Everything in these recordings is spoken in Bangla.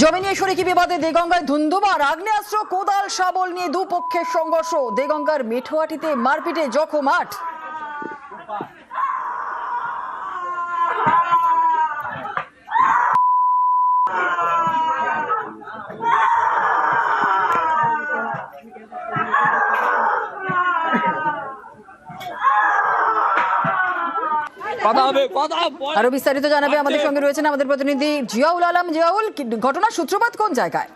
জমি নিয়ে শরিকি বিবাদে দেগঙ্গায় ধুন্ধুমার আগ্নেয়াস্ত্র, কোদাল, শাবল নিয়ে দুপক্ষের সংঘর্ষ। দেগঙ্গার মেঠোয়াটিতে মারপিটে জখম আট। আরও বিস্তারিত জানাবে আমাদের সঙ্গে রয়েছেন আমাদের প্রতিনিধি জিয়াউল আলম। জিয়াউল ঘটনার সূত্রপাত কোন জায়গায়?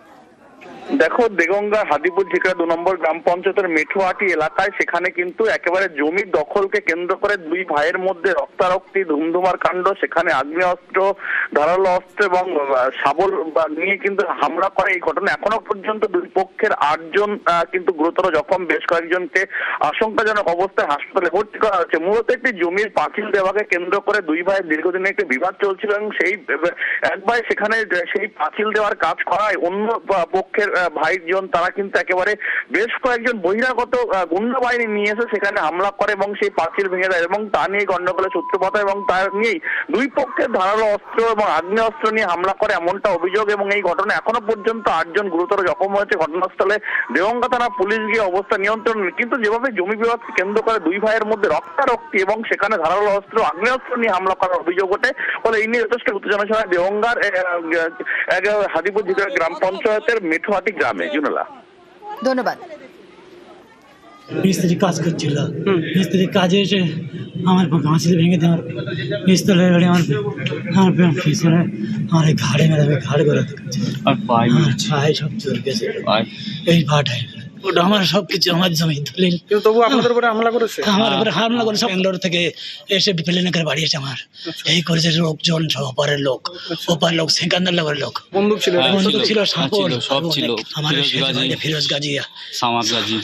দেখো, দেগঙ্গা, হাদিপুর, ঝিকরা দু নম্বর গ্রাম পঞ্চায়েতের মেঠোয়াটি এলাকায় সেখানে কিন্তু একেবারে জমির দখলকে কেন্দ্র করে দুই ভাইয়ের মধ্যে রক্তারক্তি, ধুমধুমার কাণ্ড, সেখানে আগ্নেয়াস্ত্র, ধারালো অস্ত্র এবং শাবল বা নিয়ে কিন্তু হামলা করে এই ঘটনা। এখনও পর্যন্ত দুই পক্ষের আটজন কিন্তু গুরুতর জখম। বেশ কয়েকজনকে আশঙ্কাজনক অবস্থায় হাসপাতালে ভর্তি করা হয়েছে। মূলত একটি জমির পাঁচিল দেওয়াকে কেন্দ্র করে দুই ভাইয়ের দীর্ঘদিনের একটি বিবাদ চলছিল এবং সেই এক ভাই সেখানে সেই পাঁচিল দেওয়ার কাজ করায় অন্য পক্ষের ভাইজন তারা কিন্তু একেবারে বেশ কয়েকজন বহিরাগত গুন্ডা বাহিনী নিয়ে এসে সেখানে হামলা করে এবং সেই পাঁচিল ভেঙে দেয় এবং তা নিয়ে গন্ডগোলের সূত্রপাত এবং তার নিয়েই দুই পক্ষের ধারালো অস্ত্র এবং আগ্নেয়াস্ত্র নিয়ে হামলা করে এমনটা অভিযোগ এবং এই ঘটনা এখনও পর্যন্ত আটজন গুরুতর জখম হয়েছে। ঘটনাস্থলে দেওঙ্গা থানা পুলিশ গিয়ে অবস্থা নিয়ন্ত্রণ কিন্তু যেভাবে জমি বিবাদকে কেন্দ্র করে দুই ভাইয়ের মধ্যে রক্তারক্তি এবং সেখানে ধারালো অস্ত্র, আগ্নেয়াস্ত্র নিয়ে হামলা করার অভিযোগ ওঠে, ফলে এই নিয়ে যথেষ্ট উত্তেজনা ছড়ায় দেওঙ্গার হাদিপুর গ্রাম পঞ্চায়েতের মেঠোহাটি গ্রামে জুনেলা ধন্যবাদ। মিস্ত্রি কাজ করছিল। মিস্ত্রি কাজে এসে আমার ঘাঁচি ভেঙে দিয়ে আমার পিস্তলের গাড়ি আমার আমার পিছনে আমার এই ঘাড়ে মেরে ঘাড় করে দিচ্ছে আর পায়ে সব চলে গেছে এই ভাটায় ওটা আমার সব কিছু আমার জমি দলিল কিন্তু তবু আপনাদের উপরে হামলা করেছে? আমার উপরে হামলা করেছে সব ব্যাঙ্গালোর থেকে এসে প্লেনে করে বাড়ি এসে আমার। এই করেছে লোকজন ওপারের লোক ওপার লোক সেকান্দার লোকের লোক। বন্দুক ছিল বন্দুক ছিল, হ্যাঁ, ছিল, সব ছিল। আমার ফিরোজ গাজিয়া সামাদ গাজী।